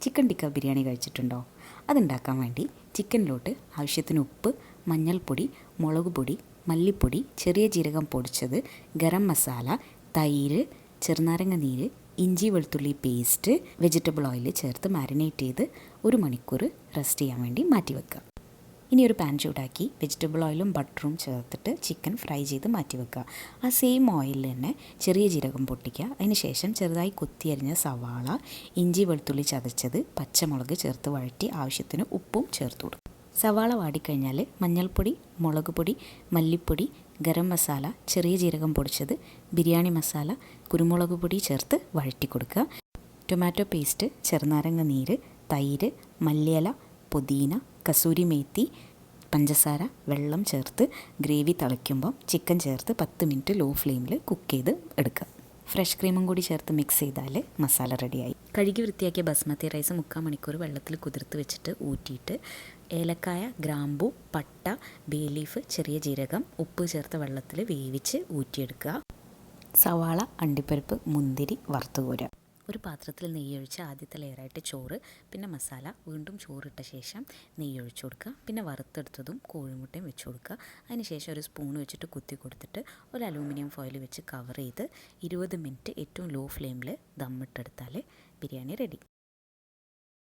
Chicken tikka biryani കഴിച്ചിട്ടുണ്ടോ? അതുണ്ടാക്കാൻ വേണ്ടി ചിക്കനിലോട്ട് ആവശ്യത്തിന് ഉപ്പ് മഞ്ഞൾപ്പൊടി മുളക് പൊടി മല്ലിപ്പൊടി ചെറിയ ജീരകം പൊടിച്ചത് ഗരം മസാല തൈര് ചെറുനാരങ്ങ നീര് ഇഞ്ചി വെളുത്തുള്ളി പേസ്റ്റ് വെജിറ്റബിൾ ഓയിൽ ചേർത്ത് മാരിനേറ്റ് ചെയ്ത് ഒരു മണിക്കൂർ റെസ്റ്റ് ചെയ്യാൻ വേണ്ടി മാറ്റി വെക്കുക ഇനി ഒരു പാൻ ചൂടാക്കി വെജിറ്റബിൾ ഓയിലും ബട്ടറും ചേർത്തിട്ട് ചിക്കൻ ഫ്രൈ ചെയ്ത് മാറ്റി വെക്കുക ആ സെയിം ഓയിലിൽ തന്നെ ചെറിയ ജീരകം പൊട്ടിക്കുക. അതിന് ശേഷം ചെറുതായി കൊത്തിയരിഞ്ഞ സവാള ഇഞ്ചി വെളുത്തുള്ളി ചതച്ചത് പച്ചമുളക് ചേർത്ത് വഴറ്റി ആവശ്യത്തിന് ഉപ്പും ചേർത്ത് കൊടുക്കുക. സവാള വാടിക്കഴിഞ്ഞാൽ മഞ്ഞൾപ്പൊടി മുളക് പൊടി മല്ലിപ്പൊടി ഗരം മസാല ചെറിയ ജീരകം പൊടിച്ചത് ബിരിയാണി മസാല കുരുമുളക് പൊടി ചേർത്ത് വഴറ്റി കൊടുക്കുക. ടൊമാറ്റോ പേസ്റ്റ് ചെറുനാരങ്ങ നീര് തൈര് മല്ലിയില പുതിന കസൂരി മേത്തി പഞ്ചസാര വെള്ളം ചേർത്ത് ഗ്രേവി തിളയ്ക്കുമ്പം ചിക്കൻ ചേർത്ത് പത്ത് മിനിറ്റ് ലോ ഫ്ലെയിമിൽ കുക്ക് ചെയ്ത് എടുക്കുക. ഫ്രഷ് ക്രീമും കൂടി ചേർത്ത് മിക്സ് ചെയ്താൽ മസാല റെഡിയായി. കഴുകി വൃത്തിയാക്കിയ ബസ്മതി റൈസ് മുക്കാൽ മണിക്കൂർ വെള്ളത്തിൽ കുതിർത്ത് വെച്ചിട്ട് ഊറ്റിയിട്ട് ഏലക്കായ ഗ്രാമ്പു പട്ട ബേ ലീഫ് ചെറിയ ജീരകം ഉപ്പ് ചേർത്ത് വെള്ളത്തിൽ വേവിച്ച് ഊറ്റിയെടുക്കുക. സവാള അണ്ടിപ്പരിപ്പ് മുന്തിരി വറുത്തുകോരുക ഒരു പാത്രത്തിൽ നെയ്യൊഴിച്ച് ആദ്യത്തെ ലെയറായിട്ട് ചോറ് പിന്നെ മസാല വീണ്ടും ചോറിട്ട ശേഷം നെയ്യൊഴിച്ച് കൊടുക്കുക. പിന്നെ വറുത്തെടുത്തതും കോഴിമുട്ടയും വെച്ച് കൊടുക്കുക. അതിന് ശേഷം ഒരു സ്പൂൺ വെച്ചിട്ട് കുത്തി കൊടുത്തിട്ട് ഒരു അലൂമിനിയം ഫോയിൽ വെച്ച് കവർ ചെയ്ത് ഇരുപത് മിനിറ്റ് ഏറ്റവും ലോ ഫ്ലെയിമിൽ ദമ്മിട്ടെടുത്താൽ ബിരിയാണി റെഡി.